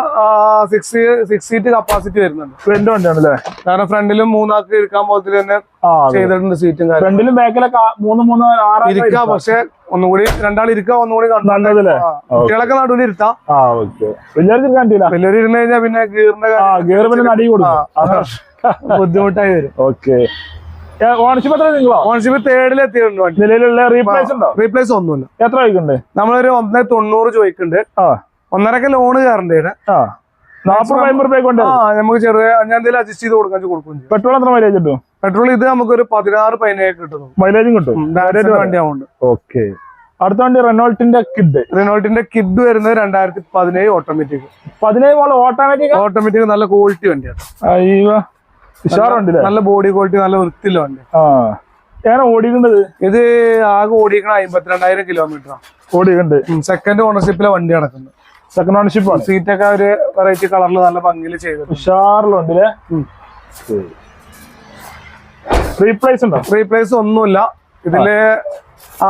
സിക്സ് സിക്സ് സീറ്റ് കപ്പാസിറ്റി വരുന്നുണ്ട്. ഫ്രണ്ട് വണ്ടിയാണ് അല്ലേ കാരണം ഫ്രണ്ടിലും മൂന്നാൾക്ക് ഇരിക്കാൻ പോലത്തിൽ തന്നെ ചെയ്തിട്ടുണ്ട് സീറ്റും ഫ്രണ്ടിലും ബാക്കിലൊക്കെ മൂന്ന് മൂന്ന് ആറ് ഇരിക്കാം പക്ഷെ ഒന്നുകൂടി രണ്ടാൾ ഇരിക്കാം ഒന്നുകൂടി നല്ലതല്ലേ? കുട്ടികളൊക്കെ നടുവിൽ ഇരുത്താം. വലിയൊരു ഇരുന്ന് കഴിഞ്ഞാൽ പിന്നെ ഗീറിന്റെ ആ ഗേർ പിന്നെ നടി കൊടുക്കും. കാര്യം [laughs] ബുദ്ധിമുട്ടായി വരും. ഓക്കെ ഓണർഷിപ്പ് എത്ര നിങ്ങളോ? ഓണർഷിപ്പ് തേർഡിൽ എത്തിയിട്ടുണ്ട് നിലവിലുള്ള റീപ്ലേസ് ഉണ്ടോ? റീപ്ലേസ് ഒന്നുമില്ല. എത്ര ചോദിക്കുന്നുണ്ട് നമ്മളൊരു ഒന്നേ തൊണ്ണൂറ് ചോദിക്കുന്നുണ്ട്. ആ. ഒന്നരക്ക് ലോണ് കയറേണ്ടത് ആ. അമ്പത് കൊണ്ട് നമുക്ക് ചെറിയ ഞാൻ എന്തെങ്കിലും അഡ്ജസ്റ്റ് ചെയ്ത് കൊടുക്കാൻ കൊടുക്കും പെട്രോൾ എത്ര മൈലേജ് കിട്ടും? പെട്രോൾ ഇത് നമുക്ക് ഒരു പതിനാറ് പതിനേഴ് കിട്ടുന്നു. മൈലേജും കിട്ടും. വണ്ടി ആവുന്നുണ്ട്. ഓക്കെ അടുത്ത വണ്ടി റെനോൾട്ടിന്റെ കിഡ് റെനോൾട്ടിന്റെ കിഡ് വരുന്നത് രണ്ടായിരത്തി പതിനേഴ് ഓട്ടോമാറ്റിക് പതിനേഴ് മോൾ ഓട്ടോമാറ്റിക് ഓട്ടോമാറ്റിക് നല്ല ക്വാളിറ്റി വണ്ടിയാണ് നല്ല ബോഡി ക്വാളിറ്റി നല്ല വൃത്തിയുള്ള വണ്ടി എങ്ങനെ ഓടിക്കേണ്ടത് ഇത് ആകെ ഓടിക്കണ അമ്പത്തിരണ്ടായിരം കിലോമീറ്റർ ഓടിക്കണ്ട്. സെക്കൻഡ് ഓണർഷിപ്പിലെ വണ്ടി നടക്കുന്നത് സെക്കൻഡ് ഓണർഷിപ്പ് ആണ്. സീറ്റൊക്കെ ഒരു വെറൈറ്റി കളറിൽ നല്ല ഭംഗിയിൽ ചെയ്തിട്ടുണ്ട്. ഉഷാറിലുണ്ടല്ലേ? ഉം. റീപ്ലേസ് ഉണ്ടോ? റീപ്ലേസ് ഒന്നുമില്ല. ഇതിൽ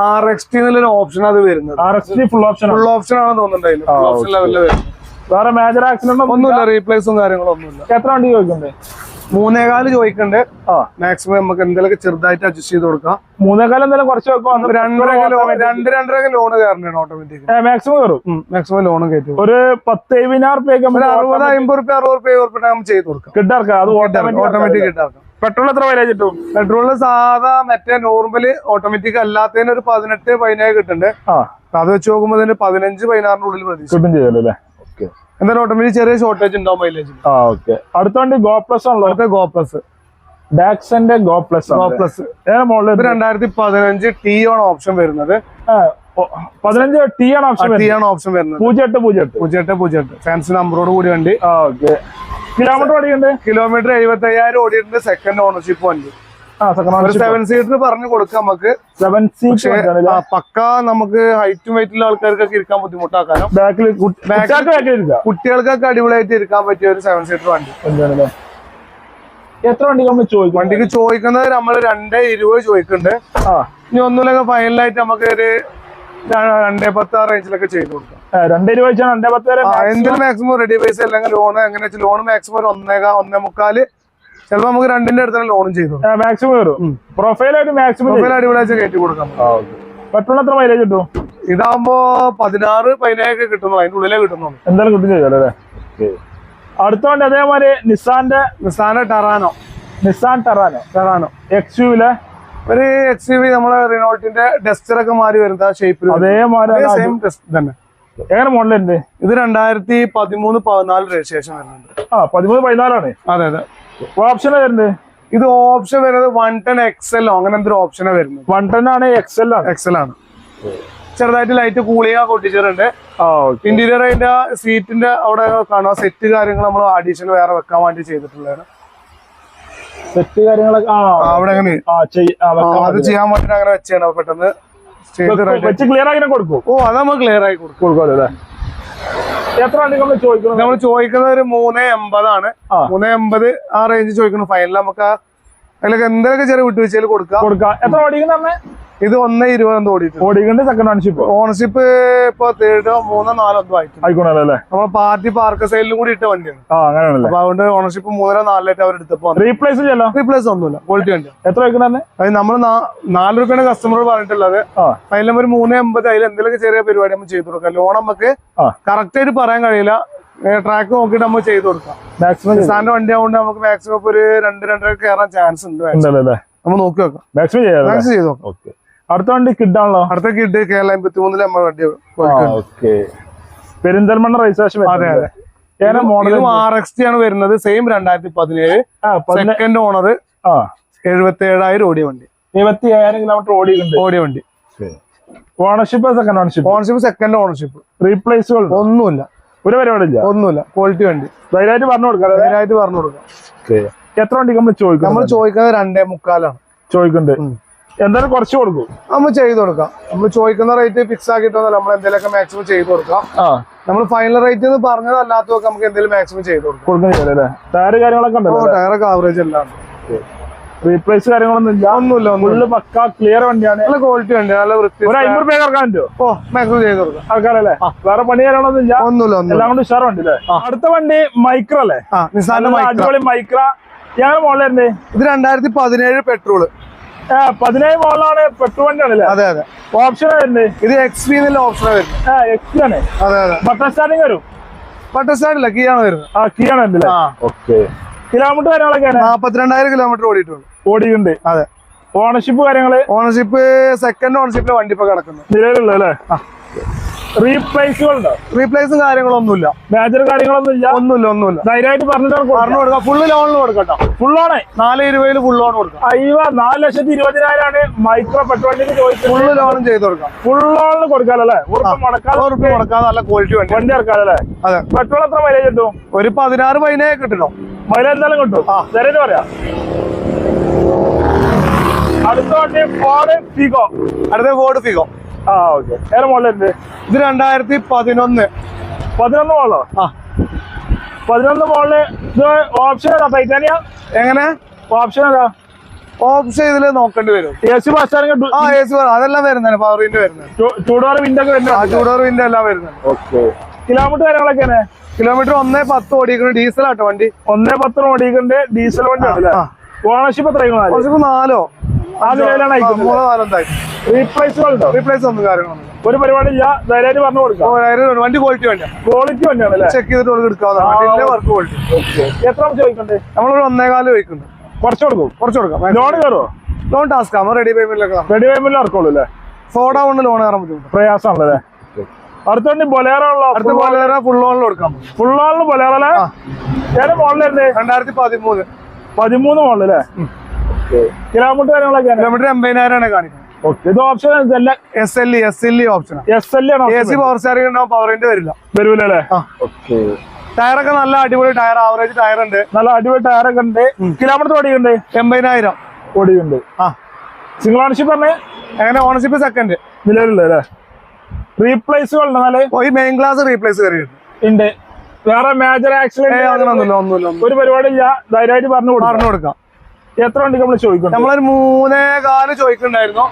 ആർ എക്സ് ടി എന്നുള്ള ഓപ്ഷൻ അത് വരുന്നത്. R X T full option full option ആണെന്ന് തോന്നുന്നുണ്ട് അതിൽ. ഫുൾ ഓപ്ഷൻ ലെവലിൽ വരുന്നത്. വേറെ മേജർ ആക്സിഡന്റ് ഒന്നുമില്ല റീപ്ലേസും കാര്യങ്ങളും ഒന്നുമില്ല. എത്ര വണ്ടി ചോദിക്കണ്ടേ മൂന്നേകാൽ ചോദിക്കണ്ട്. മാക്സിമം നമുക്ക് എന്തെങ്കിലും ചെറുതായിട്ട് അഡ്ജസ്റ്റ് ചെയ്ത് കൊടുക്കാം. മൂന്നേക്കാലം എന്തെങ്കിലും കുറച്ച് വെക്കാം രണ്ടര രണ്ട് രണ്ടര ലോൺ കയറണ ഓട്ടോമാറ്റിക് മാക്സിമം കയറും മാക്സിമം ലോൺ കയറ്റും ഒരു പത്ത് എഴുപതിനായിരം രൂപ റുപ്യക്ക് അറുപത് അമ്പത് റുപ്യ അറുപത് റുപ്യ നമുക്ക് ചെയ്ത് കൊടുക്കാം. കിട്ടാർക്കാം? അത് ഓട്ടോമാറ്റിക് കിട്ടാർക്കാം പെട്രോൾ എത്ര മൈലേജ് കിട്ടും? പെട്രോളിന് സാധാ മറ്റേ നോർമൽ ഓട്ടോമാറ്റിക് അല്ലാത്തതിന് ഒരു പതിനെട്ട് പതിനേഴ് കിട്ടുന്നുണ്ട് ആ. അത് വെച്ച് നോക്കുമ്പോൾ പതിനഞ്ച് പതിനാറിനുള്ളിൽ ഉള്ളിൽ പ്രതീക്ഷ കിട്ടും ചെയ്യല്ലോ അല്ലേ? ഓക്കെ എന്തായാലും ഓട്ടോമാറ്റിക് ചെറിയ ഷോർട്ടേജ് ഉണ്ടാവും മൈലേജ് ആ ഓക്കെ അടുത്ത വണ്ടി ഗോ പ്ലസ് ആണല്ലോ. അടുത്ത Go plus ഡാക്സന്റെ Go plus Go plus model രണ്ടായിരത്തി പതിനഞ്ച് ടി ആണ് ഓപ്ഷൻ വരുന്നത്. പതിനഞ്ച് ടി ആണ് ഓപ്ഷൻ ടി ആണ് ഓപ്ഷൻ വരുന്നത്. പൂജ്യം എട്ട് പൂജ്യം എട്ട്. പൂജ്യം എട്ട് പൂജ്യം എട്ട്. ഫാൻസി നമ്പറോട് കൂടി വണ്ടി. ഓക്കെ കിലോമീറ്റർ ഓടിയുണ്ട് കിലോമീറ്റർ എഴുപത്തി അയ്യായിരം ഓടിയിട്ടുണ്ട് സെക്കൻഡ് ഓണർഷിപ്പ് വണ്ടി. സെവൻ സീറ്റർ പറഞ്ഞു കൊടുക്കാം നമുക്ക്. സെവൻ സീറ്റ് പക്ക നമുക്ക് ഹൈറ്റും വെയിറ്റുള്ള ആൾക്കാർക്കൊക്കെ ഇരിക്കാൻ ബുദ്ധിമുട്ടാക്കാനും? ബാക്കിൽ കുട്ടികൾക്കൊക്കെ അടിപൊളിയായിട്ട് ഇരിക്കാൻ പറ്റിയ ഒരു സെവൻ സീറ്റർ വണ്ടി. എത്ര വണ്ടി നമ്മൾ ചോദിക്കും? വണ്ടിക്ക് ചോദിക്കുന്നത് നമ്മൾ രണ്ടേ ഇരുപത് ചോദിക്കുന്നുണ്ട്. ഇനി ഒന്നുമില്ലെങ്കിൽ ഫൈനലായിട്ട് നമുക്ക് ഒരു രണ്ടേ പത്ത് ആ റേഞ്ചിലൊക്കെ ചെയ്ത് കൊടുക്കാം. രണ്ടേ രൂപ രണ്ടേ പത്ത് ആ, മാക്സിമം റെഡി പൈസ അല്ലെങ്കിൽ ലോൺ എങ്ങനെ ലോൺ മാക്സിമം ഒരു ഒന്നേക ഒന്നേ മുക്കാൽ ചിലപ്പോൾ നമുക്ക് രണ്ടിന്റെ അടുത്താണ് ലോണും ചെയ്തു മാക്സിമം വരും. പ്രൊഫൈലായിട്ട് മാക്സിമം പ്രൊഫൈൽ അടിപൊളിയായിട്ട് കയറ്റി കൊടുക്കാം പെട്രോൾ എത്ര മൈലേജ് കിട്ടും? ഇതാകുമ്പോ പതിനാറ് പതിനേഴൊക്കെ കിട്ടുന്നു അതിന്റെ ഉള്ളിലേ കിട്ടുന്നുള്ളൂ. എന്തായാലും കിട്ടും ചെയ്തു അല്ലേ? അടുത്ത വണ്ടി അതേമാതിരി നിസാന്റെ നിസാന Terrano Nissan Terrano Terrano X യുവിലെ ഒരു എക്സ് യു വി നമ്മളെ റിനോൾട്ടിന്റെ ഡസ്റ്റർ ഒക്കെ മാറി വരുന്ന ഷേപ്പിൽ അതേമാതിരി സെയിം തന്നെ. എങ്ങനെ മോഡലുണ്ട് ഇത് രണ്ടായിരത്തി പതിമൂന്ന് പതിനാല് രജിസ്ട്രേഷൻ വരുന്നുണ്ട്. ആ പതിമൂന്ന് പതിനാലാണ്. അതെ അതെ. ഓപ്ഷൻ വരുന്നത് ഇത് ഓപ്ഷൻ വരുന്നത് വൺ ടെൻ എക്സൽ അങ്ങനെ എന്തൊരു ഓപ്ഷനാ വരുന്നത് വൺ ടെൻ ആണ് എക്സൽ ആണ്. എക്സൽ ആണ്. ചെറുതായിട്ട് ലൈറ്റ് കൂളിംഗ് കൊട്ടിച്ചിട്ടുണ്ട് ഇന്റീരിയർ അതിന്റെ സീറ്റിന്റെ അവിടെ കാണുക സെറ്റ് കാര്യങ്ങൾ നമ്മൾ അഡീഷണൽ വേറെ വെക്കാൻ വേണ്ടി ചെയ്തിട്ടുള്ളതാണ്. സെറ്റ് കാര്യങ്ങളൊക്കെ അവിടെ അങ്ങനെ. അത് ചെയ്യാൻ വേണ്ടിട്ട് അങ്ങനെ വെച്ചാണ് പെട്ടെന്ന് ക്ലിയർ ആക്കി കൊടുക്കും. ഓ അത് നമ്മൾ ക്ലിയർ ആയി കൊടുക്കും. കൊടുക്കുമല്ലോ അല്ലേ? എത്ര വണ്ടി നമ്മൾ ചോദിക്കുന്നത് നമ്മൾ ചോദിക്കുന്നത് ഒരു മൂന്ന് എൺപതാണ്. മൂന്ന് എൺപത് ആ റേഞ്ച് ചോദിക്കുന്നു. ഫൈനൽ നമുക്ക് അതിലൊക്കെ എന്തെങ്കിലും ചെറിയ വിട്ടുവീഴ്ചയിൽ കൊടുക്കാം. കൊടുക്കാം. എത്ര ഓടിക്കുന്ന ഇത് ഒന്ന് ഇരുപതെന്ന് ഓടിയിട്ടുണ്ട്. ഓടിക്കുന്നുണ്ട് സെക്കൻഡ് ഓണർഷിപ്പ് ഓണർഷിപ്പ് ഇപ്പൊ തേർഡോ മൂന്നോ നാലോ എന്തോ ആയിട്ടുണ്ട്. ആയിക്കോണല്ലേ? നമ്മൾ പാർട്ടി പാർക്ക് സൈഡിലും കൂടി ഇട്ട വണ്ടിയാണ്. ആ അങ്ങനെയാണല്ലേ? അപ്പൊ അതുകൊണ്ട് ഓണർഷിപ്പ് മൂന്നര നാലിലായിട്ട് അവർ എടുത്തപ്പോ റീപ്ലേസ് ചെയ്യല്ലോ റീപ്ലേസ് ഒന്നുമില്ല. ക്വാളിറ്റി വണ്ടി. എത്ര തന്നെ അത് നമ്മൾ നാല് രൂപയാണ് കസ്റ്റമർ പറഞ്ഞിട്ടുള്ളത്. അതിൽ നമ്മൾ മൂന്ന് എൺപത് അതിൽ എന്തെങ്കിലും ചെറിയ പരിപാടി നമ്മൾ ചെയ്തു കൊടുക്കാം. ലോൺ നമുക്ക് കറക്റ്റ് ആയിട്ട് പറയാൻ കഴിയില്ല. ട്രാക്ക് നോക്കിയിട്ട് നമ്മൾ ചെയ്തു കൊടുക്കാം. മാക്സിമം സാറിന്റെ വണ്ടി ആവുകൊണ്ട് നമുക്ക് മാക്സിമം ഒരു രണ്ട് രണ്ടര കയറാൻ ചാൻസ് ഉണ്ട്. നമ്മൾ നോക്കി നോക്കാം. മാക്സിമം ചെയ്ത് മാക്സിമം ചെയ്തു നോക്കാം. ഓക്കെ അടുത്ത വണ്ടി കിഡാണല്ലോ അടുത്ത കിഡ് കേരള എൺപത്തി മൂന്നിൽ നമ്മുടെ വണ്ടി ഓക്കെ പെരിന്തൽമണ്ണ രജിസ്ട്രേഷൻ അതെ അതെ. ാണ് മോഡൽ ആർ എക്സ് ടി ആണ് വരുന്നത്. സെയിം രണ്ടായിരത്തി പതിനേഴ് സെക്കൻഡ് ഓണർ എഴുപത്തി ഏഴായിരം ഓടിയ വണ്ടി. എഴുപത്തി ഏഴായിരം കിലോമീറ്റർ ഓടി ഓടിയ വണ്ടി. Ownership second ownership ownership second ownership റീപ്ലേസുകൾ ഒന്നുമില്ല. ഒരു പരിപാടിയില്ല ഒന്നുമില്ല. ക്വാളിറ്റി വണ്ടി. ധൈര്യമായിട്ട് പറഞ്ഞു കൊടുക്കാം ധൈര്യമായിട്ട് പറഞ്ഞു കൊടുക്കാം. എത്ര വണ്ടി നമ്മൾ ചോദിക്കും നമ്മൾ ചോദിക്കുന്നത് രണ്ടേ മുക്കാലാണ്. ചോദിക്കുന്നുണ്ട്. എന്തായാലും കുറച്ച് കൊടുക്കും. നമ്മൾ ചെയ്ത് കൊടുക്കാം. നമ്മൾ ചോദിക്കുന്ന റേറ്റ് ഫിക്സ് ആക്കിയിട്ടൊന്നല്ല നമ്മൾ എന്തെങ്കിലുമൊക്കെ മാക്സിമം ചെയ്ത് കൊടുക്കാം. നമ്മൾ ഫൈനൽ റേറ്റ് എന്ന് പറഞ്ഞത് അല്ലാത്തതൊക്കെ നമുക്ക് എന്തെങ്കിലും മാക്സിമം ചെയ്ത് കൊടുക്കാം. ടയർ കാര്യങ്ങളൊക്കെ ഓ ഉണ്ടല്ലോ ടയറൊക്കെ ആവറേജ് എല്ലാം റീപ്ലേസ് കാര്യങ്ങളൊന്നും ഇല്ല. ഒന്നുമില്ല ഫുള്ള് പക്ക ക്ലിയർ വണ്ടിയാണ്. നല്ല ക്വാളിറ്റി ഉണ്ട് നല്ല വൃത്തി ഒരു അമ്പത് രൂപ ഇറക്കാൻ പറ്റുമോ? ഓ മാക്സിമം ചെയ്ത് കൊടുക്കാം. ആൾക്കാരല്ലേ? വേറെ പണി കാര്യങ്ങളൊന്നും ഇല്ല. ഒന്നുമില്ല എല്ലാം കൊണ്ട് ഉഷാർ വണ്ടി അല്ലേ അടുത്ത വണ്ടി മൈക്ര അല്ലേ അടിപൊളി മൈക്ര. ഞങ്ങൾ മോളിലുണ്ട് ഇത് രണ്ടായിരത്തി പതിനേഴ് പെട്രോൾ പതിനേഴ് മോളിലാണ് പെട്രോൾ വണ്ടിയാണ് അതെ അതെ. ഓപ്ഷൻ വരുന്നത്? ഇത് എക്സ് ഓപ്ഷൻ എന്നുള്ള ഓപ്ഷനാണ് വരുന്നത്. ആ എക്സ് ആണ്. അതെ അതെ. ബട്ടർ സ്റ്റാർട്ടിങ് വരും? ബട്ടർ സ്റ്റാർട്ടില്ല കീ ആണ് വരുന്നത്. ആ കീ ആണ് ഓക്കെ കിലോമീറ്റർ കാര്യങ്ങളൊക്കെയാണ് നാപ്പത്തിരണ്ടായിരം കിലോമീറ്റർ ഓടിയിട്ടുണ്ട്. ഓടിയിട്ടുണ്ട്. അതെ. ഓണർഷിപ്പ് കാര്യങ്ങൾ? ഓണർഷിപ്പ് സെക്കൻഡ് ഓണർഷിപ്പിലെ വണ്ടി ഇപ്പൊ കിടക്കുന്നത് നിലവിലുള്ള അല്ലേ റീപ്ലേസും കാര്യങ്ങളൊന്നുമില്ല. മേജർ കാര്യങ്ങളൊന്നുമില്ല? ഒന്നുമില്ല ഒന്നുമില്ല. ധൈര്യമായിട്ട് പറഞ്ഞിട്ടാണ് പറഞ്ഞു കൊടുക്കാം. ഫുള്ള് ലോണിൽ കൊടുക്കട്ടോ ഫുള്ളോണെ നാല് ഇരുപതിൽ ഫുൾ ലോൺ കൊടുക്കാം. അയ്യോ നാല് ലക്ഷത്തി ഇരുപതിനായിരമാണ് മൈക്രോ പെട്രോളിന് ചോദിച്ചത്. ഫുള്ള് ലോണും ചെയ്ത് കൊടുക്കാം. ഫുള്ളോളിന് കൊടുക്കാലല്ലേ? ഉറപ്പ് മുടക്കാതെ നല്ല ക്വാളിറ്റി വണ്ടി. വണ്ടി ഇറക്കാലല്ലേ? അതെ. പെട്രോൾ എത്ര മൈലേജ് കിട്ടും? ഒരു പതിനാറ് പതിനേഴ് കിട്ടണോ മൈലേജ് എന്തായാലും കിട്ടും. ധൈര്യം പറയാം. അടുത്ത വണ്ടി ഫോർഡ് ഫിഗോ അടുത്ത ഫോർഡ് ഫിഗോ ആ ഓക്കെ. ഏറെ മോഡലുണ്ട് ഇത്? രണ്ടായിരത്തി പതിനൊന്ന്. പതിനൊന്ന് മോളോ? ആ. പതിനൊന്ന് മോളിൽ ഇത് ഓപ്ഷൻ ഏതാ? ടൈറ്റാനിയ എങ്ങനെ? ഓപ്ഷൻ ഏതാ? ഓപ്ഷൻ ഇതിൽ നോക്കേണ്ടി വരും. എ സി ബസ് ആ എ സി അതെല്ലാം വരുന്നതാണ്. പവർ വിൻഡ് വരുന്നത്. ചൂടോറ് വിൻഡൊക്കെ ആ വരുന്നത്? ചൂടോർ വിൻഡ് എല്ലാം വരുന്നത് ഓക്കെ. കിലോമീറ്റർ കാര്യങ്ങളൊക്കെയാണ് കിലോമീറ്റർ ഒന്നേ പത്ത് ഓടിക്കുന്നുണ്ട് ഡീസൽ ആട്ടോ വണ്ടി. ഒന്നേ പത്ത് ഓടിക്കുന്നുണ്ട് ഡീസൽ വണ്ടി ആ. ഓണർഷിപ്പ് കുറച്ചിപ്പോ നാലോ? റീപ്ലേസ് ഒന്നും കാര്യങ്ങളൊന്നും ഒരു പരിപാടി ഇല്ല. ധൈര്യമായിട്ട് പറഞ്ഞു കൊടുക്കാം. വണ്ടി ക്വാളിറ്റി വേണ്ട? ക്വാളിറ്റി വണ്ടിയാണ് ചെക്ക് ചെയ്തിട്ട് എടുക്കാവുന്ന വർക്ക് ക്വാളിറ്റി എത്ര ചോദിക്കണ്ടേ നമ്മളൊരു ഒന്നേകാൽ ചോദിക്കുന്നു കുറച്ച് കൊടുക്കും. കുറച്ച് കൊടുക്കാം. ലോൺ കയറുമോ ലോൺ ടാസ്ക് ആണോ. റെഡി പേയ്മെന്റിലൊക്കെ റെഡി പേയ്മെന്റ് ഇറക്കുള്ളൂ അല്ലേ? ഫോർഡ കൊണ്ട് ലോൺ കയറാൻ പറ്റും പ്രയാസമാണല്ലേ അടുത്ത വണ്ടി ബൊലേറോ ഉള്ള അടുത്ത ബൊലേറോ ഫുൾ ഓണിൽ കൊടുക്കാം ഫുൾ ഓണിൽ ബൊലേറോ അല്ലേ? ഏത് മോഡലുണ്ട് രണ്ടായിരത്തി പതിമൂന്ന്. പതിമൂന്ന് മോഡൽ അല്ലേ? കിലോമീറ്റർ കാര്യങ്ങളൊക്കെയാണ് കിലോമീറ്റർ എൺപതിനായിരമാണ് കാണിക്കുന്നത്. ഇത് option S L E S L E option S L ആണ്. എ സി പവർ സ്റ്റാറിംഗ് ഉണ്ടാവും പവറിന്റെ വരില്ല. വരൂല അല്ലേ. ടയറൊക്കെ നല്ല അടിപൊളി ടയർ ആവറേജ് ടയർ ഉണ്ട്. നല്ല അടിപൊളി ടയറൊക്കെ ഉണ്ട്. കിലോമീറ്റർ ഓടിയുണ്ട് എൺപതിനായിരം. ഓടിയുണ്ട് ആ. സിംഗിൾ ഓണർഷിപ്പ് പറഞ്ഞേ? അങ്ങനെ ഓണർഷിപ്പ് സെക്കൻഡ് നിലവിലുള്ള അല്ലേ? റീപ്ലേസുകൾ ഈ മെയിൻ ക്ലാസ് റീപ്ലേസ് കയറിയിട്ടുണ്ട്. ഉണ്ട്. വേറെ മേജർ ആക്സിഡന്റ് ഒന്നുമില്ല ഒന്നുമില്ല. ഒരു പരിപാടി ഇല്ല ധൈര്യമായിട്ട് പറഞ്ഞു കൊടുക്കാം. പറഞ്ഞു കൊടുക്കാം. എത്ര വണ്ടി നമ്മൾ ചോദിക്കണം നമ്മളൊരു മൂന്നേ കാൽ ചോദിക്കണ്ടായിരുന്നു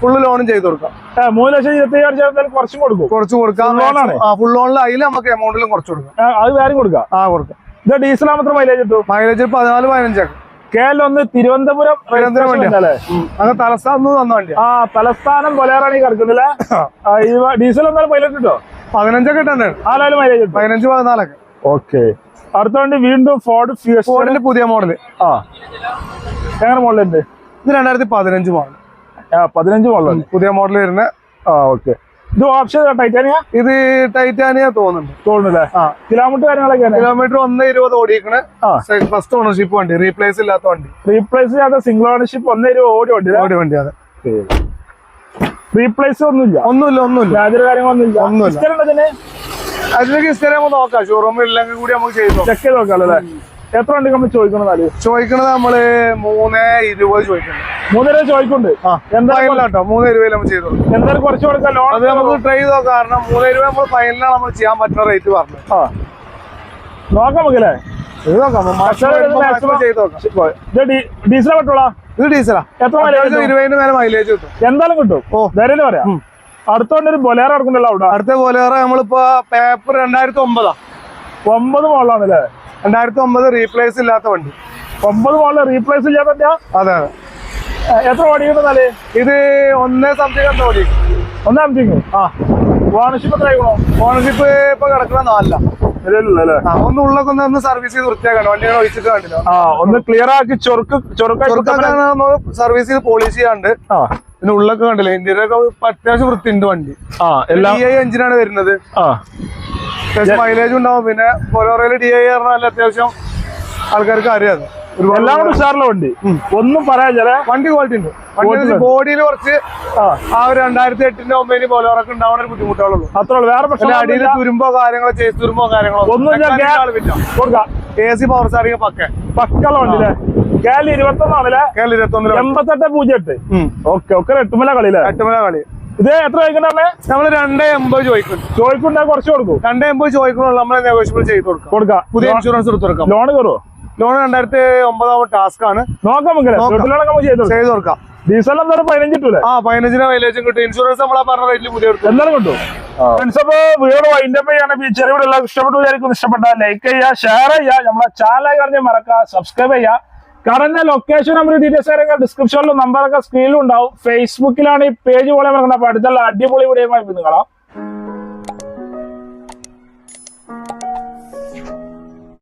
ഫുള്ള് ലോണും ചെയ്ത് കൊടുക്കാം. മൂന്ന് ലക്ഷം ഇരുപത്തി അയ്യായിരം ചേർത്താൽ കുറച്ചും കൊടുക്കും. കുറച്ച് കൊടുക്കാം. ലോണാണ് ആ ഫുൾ ലോണിൽ അതിൽ നമുക്ക് എമൗണ്ടിലും കുറച്ച് കൊടുക്കാം. അത് വേറെ കൊടുക്കാം. ആ കൊടുക്കാം. ഇത് ഡീസൽ മാത്രം മൈലേജ് കിട്ടും? മൈലേജ് പതിനാല് പതിനഞ്ചാക്കും കെ എൽ ഒന്ന് തിരുവനന്തപുരം തിരുവനന്തപുരം അങ്ങനെ തലസ്ഥാനം തന്ന വേണ്ടി ആ തലസ്ഥാനം പൊലേറാണ് ഈ കിടക്കുന്നില്ല ഡീസൽ എന്നാലും മൈലേജ് കിട്ടോ? പതിനഞ്ചൊക്കെ ഇട്ടുണ്ട് ആലായാലും മൈലേജ് പതിനഞ്ച് പതിനാലൊക്കെ. ഓക്കെ അടുത്ത വണ്ടി വീണ്ടും ഫോർഡ് ഫോർഡിന്റെ പുതിയ മോഡൽ ആ. എങ്ങനെ മോഡലുണ്ട് ഇത് രണ്ടായിരത്തി പതിനഞ്ച് മോഡൽ ആ പതിനഞ്ച് മോഡൽ പുതിയ മോഡൽ വരുന്ന ആ ഓക്കെ ഇത് ഓപ്ഷൻ ടൈറ്റാനിയ ഇത് ടൈറ്റാനിയ തോന്നുന്നുണ്ട് തോന്നുന്നില്ലേ? ആ. കിലോമീറ്റർ കാര്യങ്ങളൊക്കെ കിലോമീറ്റർ ഒന്ന് ഇരുപത് ഓടിക്കണ് ഫസ്റ്റ് ഓണർഷിപ്പ് വണ്ടി. റീപ്ലേസ് ഇല്ലാത്ത വണ്ടി. റീപ്ലേസ് ചെയ്യാത്ത സിംഗിൾ ഓണർഷിപ്പ് ഒന്ന് ഇരുപത് ഓടി വണ്ടി ഓടി വണ്ടി അതെ. റീപ്ലേസ് ഒന്നുമില്ല. ഒന്നുമില്ല ഒന്നുമില്ല. യാതൊരു കാര്യങ്ങളൊന്നുമില്ല. ഒന്നുമില്ല. അതിലേക്ക് നമുക്ക് നോക്കാം. ഷോറൂമിൽ ഇല്ലെങ്കിൽ കൂടി നമുക്ക് ചെയ്തു ചെക്ക് ചെയ്ത് നോക്കാം അല്ലേ? എത്ര ഉണ്ട് നമ്മൾ ചോദിക്കണം എന്നാൽ ചോദിക്കണത് നമ്മൾ മൂന്ന് ഇരുപത് ചോദിക്കുന്നത് മൂന്നര ചോദിക്കുന്നുണ്ട്. എന്തായാലും കേട്ടോ മൂന്ന് ഇരുപതിൽ നമ്മൾ ചെയ്തു എന്തായാലും കുറച്ച് കൊടുക്കാം. ലോൺ അത് നമുക്ക് ട്രൈ ചെയ്ത് നോക്കാം. കാരണം മൂന്ന് രൂപ നമ്മൾ ഫൈനലാണ് നമ്മൾ ചെയ്യാൻ പറ്റുന്ന റേറ്റ് പറഞ്ഞു. ആ. നോക്കാം നമുക്കല്ലേ ഇത് ഡീസൽ പെട്ടോളാ? ഇത് ഡീസലാ. എത്ര മൈലേജ് ഇരുപതിന് മേലെ മൈലേജ് കിട്ടും. എന്തായാലും കിട്ടും. ഓ. ധൈര്യം പറയാം. ഉം. അടുത്തോണ്ട് ഒരു ബൊലേറ ഇറക്കുന്നുണ്ടല്ലോ അവിടെ. അടുത്ത ബൊലേറ നമ്മളിപ്പോ പേപ്പർ രണ്ടായിരത്തി ഒമ്പതാ ഒമ്പത് മോളാണ് അല്ലേ രണ്ടായിരത്തി ഒമ്പത് റീപ്ലേസ് ഇല്ലാത്ത വണ്ടി. ഒമ്പത് മോളിൽ റീപ്ലേസ് ഇല്ലാത്ത അതെ. അതെ എത്ര ഓടിക്കുന്നാൽ ഇത് ഒന്നേ സംതിങ് എന്താ ഓടി ഒന്നേ സംതിങ് ആ. ഓണർഷിപ്പ് എത്ര ആയിക്കണോ? ഓണർഷിപ്പ് ഇപ്പൊ കിടക്കണ നാലല്ല ഒന്ന് ഉള്ളൊക്കെ ഒന്ന് ഒന്ന് സർവീസ് ചെയ്ത് വൃത്തിയാക്കണം വണ്ടി ഒഴിച്ചിട്ട് കണ്ടില്ല? ആ ഒന്ന് ക്ലിയർ ആക്കി ചൊറുക്ക് ചൊറുക്കായി സർവീസ് ചെയ്ത് പോളിഷ് ചെയ്യാണ്ട് ആ. പിന്നെ ഉള്ളൊക്കെ കണ്ടില്ലേ? ഇന്ത്യയിലൊക്കെ അത്യാവശ്യം വൃത്തിയുണ്ട് വണ്ടി. ആ എല്ലാം ഡി ഐ എഞ്ചിനാണ് വരുന്നത്. ആ. അത്യാവശ്യം മൈലേജ് ഉണ്ടാവും. പിന്നെ ബൊലോറയിൽ ഡി ഐ പറഞ്ഞാൽ അത്യാവശ്യം ആൾക്കാർക്ക് അറിയാം. അത്. ഒരുപാട് എല്ലാം കൂടി ഉഷാറിലെ വണ്ടി. ഒന്നും പറയാൻ ചില വണ്ടി ക്വാളിറ്റി ഉണ്ട്. വണ്ടി ബോഡിയിൽ കുറച്ച് ആ. ഒരു രണ്ടായിരത്തി എട്ടിന്റെ ഒമ്പതിന് പോലോറൊക്കെ ഉണ്ടാവുന്ന ഒരു ബുദ്ധിമുട്ടുകളുള്ളൂ അത്രേ ഉള്ളൂ. വേറെ പക്ഷേ അടിയിൽ തുരുമ്പോ കാര്യങ്ങളോ ചേസ് തുരുമ്പോ കാര്യങ്ങളോ ഒന്നും എ സി പവർ സ്റ്റാറിംഗ് പക്കെ. പക്കള വണ്ടില്ലേ കേരള ഇരുപത്തൊന്നാണല്ലേ? കേരള ഇരുപത്തി ഒന്നിൽ എൺപത്തെട്ട് പൂജ്യം എട്ട് ഓക്കെ ഒക്കെ എട്ടുമല കളിയില്ലേ? എട്ടുമല കളി. ഇത് എത്ര ചോദിക്കണ്ടേ നമ്മൾ രണ്ടേ എൺപത് ചോദിക്കും ചോദിക്കുണ്ടെ കുറച്ച് കൊടുക്കും. രണ്ടേ എൺപത് ചോദിക്കണുള്ളൂ നമ്മൾ നെഗോഷ്യബിൾ ചെയ്ത് കൊടുക്കാം. കൊടുക്കാം. പുതിയ ഇൻഷുറൻസ് എടുത്ത് കൊടുക്കാം. ലോൺ കയറുമോ ലോൺ രണ്ടായിരത്തി ഒമ്പതാമത് ടാസ്ക് ആണ്. നോക്കാം ചെയ്തു കൊടുക്കാം. ഡീസൽ എന്തായാലും ആ പതിനഞ്ചിന് മൈലേജും കിട്ടും. ഇൻഷുറൻസ് നമ്മൾ ആ പറഞ്ഞ റേറ്റിൽ പുതിയ എടുക്കും എന്തായാലും കിട്ടും. ഫ്രണ്ട്സ് അപ്പൊ വീട് വൈൻഡപ്പ് ചെയ്യാണ് ഈ ചെറിയ വീട് എല്ലാവർക്കും ഇഷ്ടപ്പെട്ടു വിചാരിക്കും ഇഷ്ടപ്പെട്ട ലൈക്ക് ചെയ്യുക ഷെയർ ചെയ്യുക. നമ്മളെ ചാനൽ പറഞ്ഞ് മറക്കുക സബ്സ്ക്രൈബ് ചെയ്യുക. കറന്റ് ലൊക്കേഷൻ നമ്പർ ഡീറ്റെയിൽസ് കാര്യങ്ങൾ ഡിസ്ക്രിപ്ഷനിലും നമ്പറൊക്കെ സ്ക്രീനിലും ഉണ്ടാവും. ഫേസ്ബുക്കിലാണ് ഈ പേജ് പോലെ നടക്കുന്നത്. അപ്പൊ അടുത്തുള്ള അടിപൊളി വീഡിയോ കാണാം